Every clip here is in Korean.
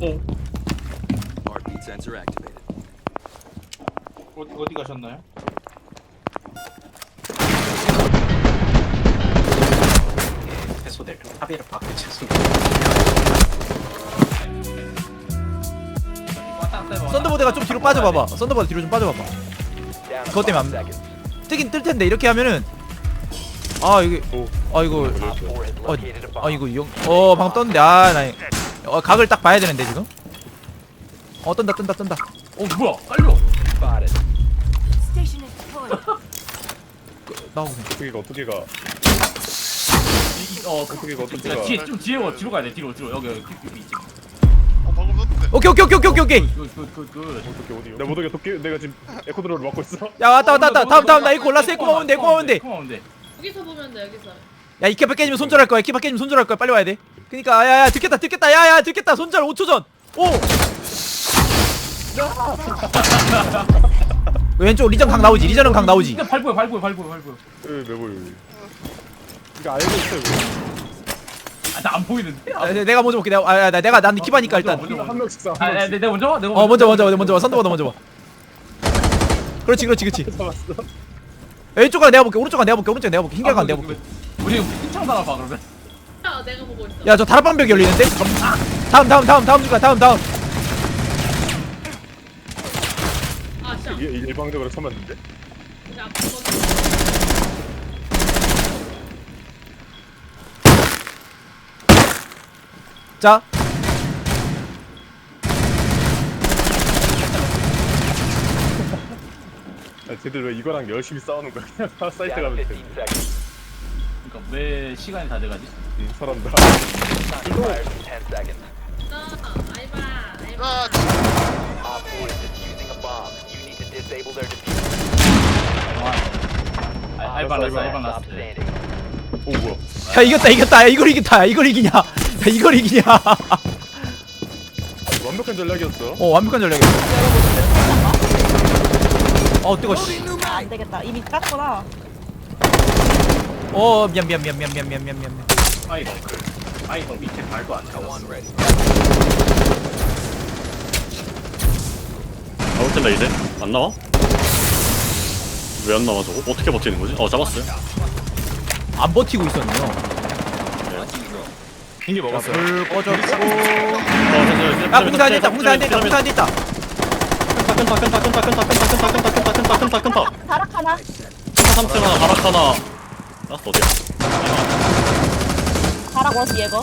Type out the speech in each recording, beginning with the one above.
Heartbeat sensor activated. 어디, 어디 가셨나요? 해소될 합의를 죄송. 썬더보드가 좀 뒤로 빠져봐봐 썬더보드 뒤로 좀 빠져봐봐 Down to 그것 때문에 five 안- seconds. 뜨긴 뜰 텐데 이렇게 하면은 아 이게 아 이거 Op 4 has 어, located a bomb. 아 이거 이 형- 어 방금 떴는데 아나 어, 각을 딱 봐야 되는데 지금? 어 뜬다 뜬다 뜬다. 어 뭐야? 빨려. Station is deployed. 나오고 어떻게 가 어떻게 어 그, 어떻게 가 어떻게 야, 가? 뒤에 좀 뒤에 와 뒤로 가야 돼 뒤로 뒤로. 여기 여기 여기 있지 오케이 오케이 오케이 오케이 오케이 굿굿굿굿. 어떻게 어디 내 모독에 도끼 내가 지금 에코드로를 막고 있어? 야 왔다 왔다 왔다. 다음 다음 나 이거 골랐어. 이거 먹으면 돼 이거 먹으면 돼야 고마운데 여기서 보면 돼 여기서. 이케파 깨지면 손절할 거야. 이케파 깨지면 손절할 거야. 빨리 와야 돼. 그니까 야야 듣겠다 듣겠다. 야야 듣겠다. 손절. 5초 전오. 왼쪽 리전 각 나오지. 리전은 각 나오지. 이거 발보여 발보여 발보여 발보여 여기 내 보여 여기 이거 알고 있어 이거. 아나 안 보이는데? 아, 내- 내가 먼저 볼게. 내가 아, 아, 나- 내가 난 키바니까 일단. 먼저. 한 명씩 쏴 아, 한 아, 명씩. 내가 먼저 와 내가 어 먼저 먼저 먼저 먼저 봐 선도보다 먼저 봐 그렇지 그렇지 그렇지. 잡았어 왼쪽 각 내가 볼게. 오른쪽 각 내가 볼게. 오른쪽 내가 볼게. 흰결 각 내가 볼게 우리 흰창 당할 봐 그러면 아 내가 보고 있어. 야 저 다락방벽 열리는데 다음 다음 다음 다음 중간 다음 다음 아 씨. 이게 일방적으로 쳐맞는데 이제 앞으로 먼저. 자 아, 쟤들 왜 이거랑 열심히 싸우는 거야 그냥 다 사이트 가면 15돼 seconds. 그러니까 왜 시간이 다 돼가지 응, 사람다 Expires in 10 seconds. 나 아이바 아이바. Op 4 is defusing a bomb. You need to disable their diffuser. 아, 알바 났어 알바 났어 Stop standing. 오 뭐야 야 이겼다 이겼다 야 이걸 이겼다 야 이걸 이기냐 야 이걸 이기냐 완벽한 전략이었어 어 완벽한 전략이야 어 뜨거 씨. 아, 안 되겠다. 이미 깠구나. 어 미안 미안 미안 미안 미안 미안 미안 미안 아이고 아이고 밑에 발도 안 ready. 나올 텐데 이제 안 나와? 왜 안 나와 저거? 어떻게 버티는 거지? 어 잡았어요. 안 버티고 있었네요 빙이 먹었어 불 꺼졌고 어, 야 공사 안 됐다 공사 안 됐다 공사 안 됐다 끈다 끈다 끈다 끈다 끈다 끈다 끈다 끈다 끈다 끈다 끈다 다락 하나. 끈다 삼층 하나 바락 하나 어, 어디야? 가라고 얘가.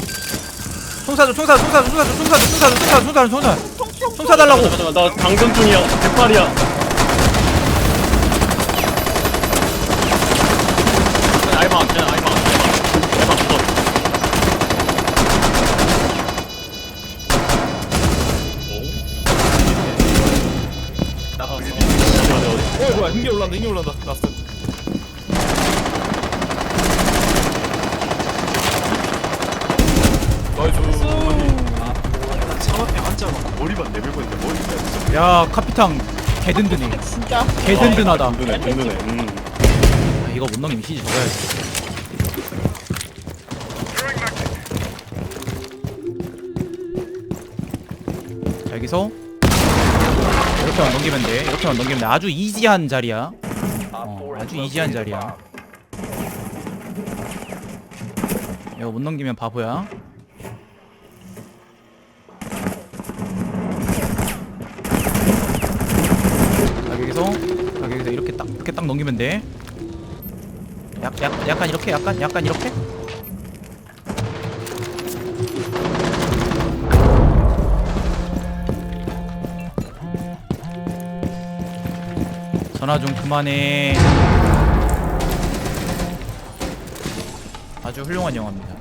총사 좀 총사 총사 좀 총사 좀 총사 좀 총사 좀 총사 좀 총사 좀 총사. 총사 달라고. 잠깐만 나 당근 중이야. 대팔이야. 힘이 올란다 힘이 올란다. 라스트. 야 카피탕 개든든해. 진짜. 개든든하다. 든든해 든든해. 음. 아, 이거 못 넘기면 시지 적어야지. 자 여기서 이렇게만 넘기면 돼. 이렇게만 넘기면 돼. 아주 이지한 자리야. 어, 아주 이지한 자리야. 이거 못 넘기면 바보야 자 여기서 자 여기서 이렇게 딱 넘기면 돼. 약, 약, 약간 이렇게 약간 약간 이렇게? 전화 좀 그만해. 아주 훌륭한 영화입니다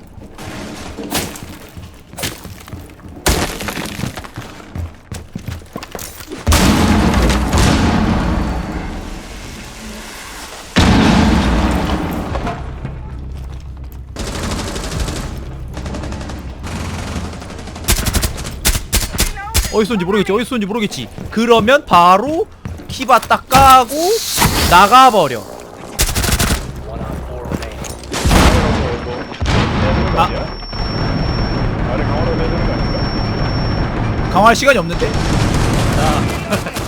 어디서 온지 모르겠지 어디서 온지 모르겠지 그러면 바로 키바 딱 까고 나가버려 One on 4 remaining. 아래 강화로 해야 되는 거 아닌가? 강화할 시간이 없는데? 10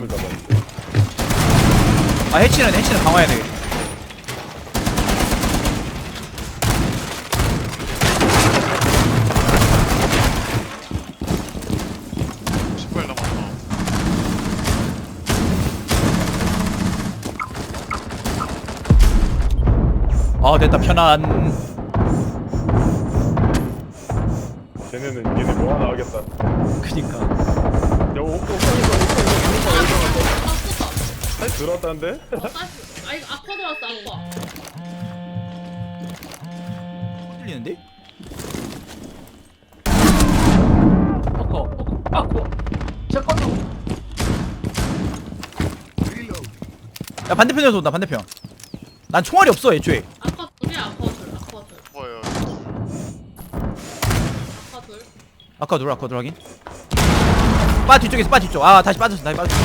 나. 아, 해치는, 해치는 강화해야 돼. 아, 됐다, 편안. 쟤네는 얘네 뭐 하나 하겠다. 그니까. 야, 옥, 옥상에서, 옥상에서, 옥상에서. 아, 다시 들어왔다는데? 어, 사실- 아, 이거 아까 들어왔어, 아까. 들리는데? 포커, 포커, 아쿠. 잠깐만. 야, 반대편에서 온다, 반대편. 난 총알이 없어, 애초에. 아까 둘, 아까 둘. 확인. 빠 뒤쪽에 있어, 빠 뒤쪽. 아, 다시 빠졌어, 다시 빠졌어.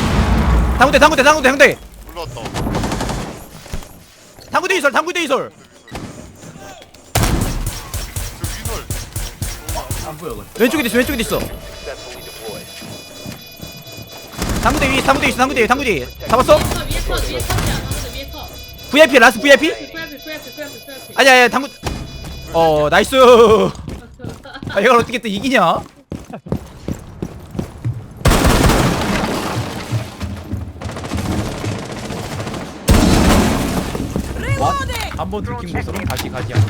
당구대, 당구대, 당구대, 당구대. 올라왔다. 당구대 이설, 당구대 이설. 저 위설. 안 보여. 왼쪽에 있어, 왼쪽에 있어. Successfully deployed. 당구대 위, 당구대 있어, 당구대, 당구대. 잡았어? 위에 터, 위에. VIP, 라스트 VIP? VIP, VIP, VIP, VIP. 아니야, 아니야, 당구. 어, 나이스. 아, 이걸 어떻게 또 이기냐? 한 번 들킨 곳으로 다시 가지 않.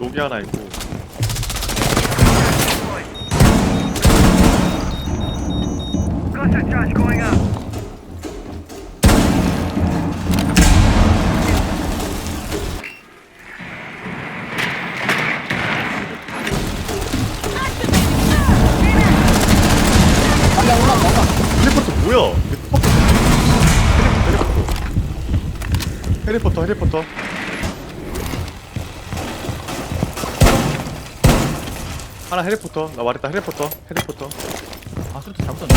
녹이 하나 있고. 헬리포터 뭐야? 헬리포터 헬리포터 헬리포터 하나 헬리포터 나 말했다 헬리포터 헬리포터 아, 수류탄 잘못 썼네.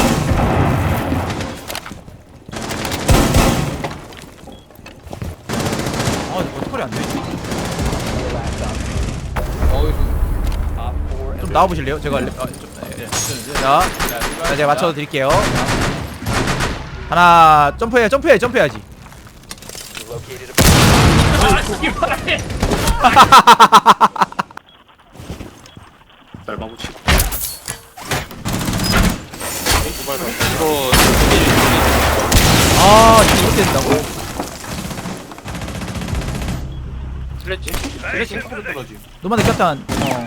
아, 이거 어떡하리 안 되지? 좀 나와보실래요? 제가 알려. 아, 좀, 예, 예. 자, 자, 제가 맞춰 드릴게요. 하나, 점프해, 점프해, 점프해야지. Located a 아, 씨발해. 날마구치 아, 이렇게 된다고? 슬래치? 슬래치 소리 떨어지. 너만 느꼈단. 어.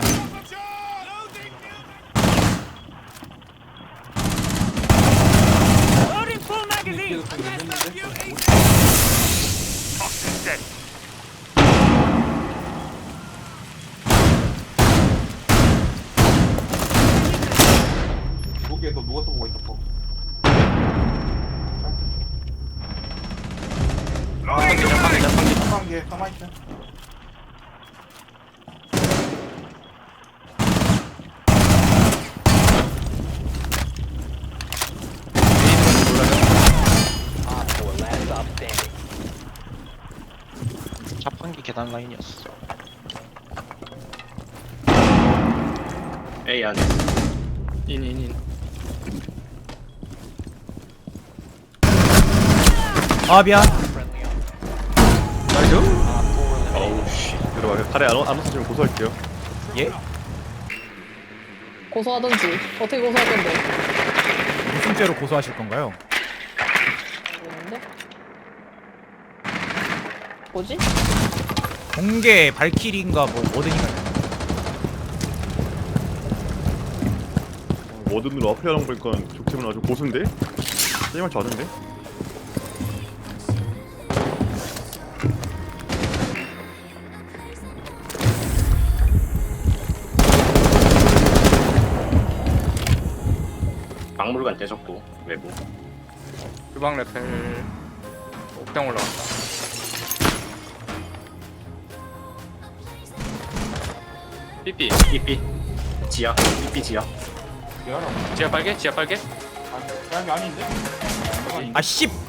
거기에서 누워서 보고 있었고. 전방기, 전방기, 전방기, 전방기에 가만히 있어. Op 4, last stop standing. 자판기 계단 라인이었어. 에이, 안에. 인인인. 아, 미 안, 안 없어지면 고소할게요 예? 고소하던지. 어떻게 고소할 건데? 무슨 죄로 고소하실 건가요? 모르겠는데? 뭐지? 공개 발키리인가 뭐 뭐든인가. 워든으로 아프리아랑 보니까 족팀은 아주 고수인데? 게임할 줄 아는데? 박물관 대적고 외부. 주방 레펠 옥상 올라간다 삐삐 삐삐. 지하. 삐삐 지하. 지하 빨개? 지하 빨개? 아 씨.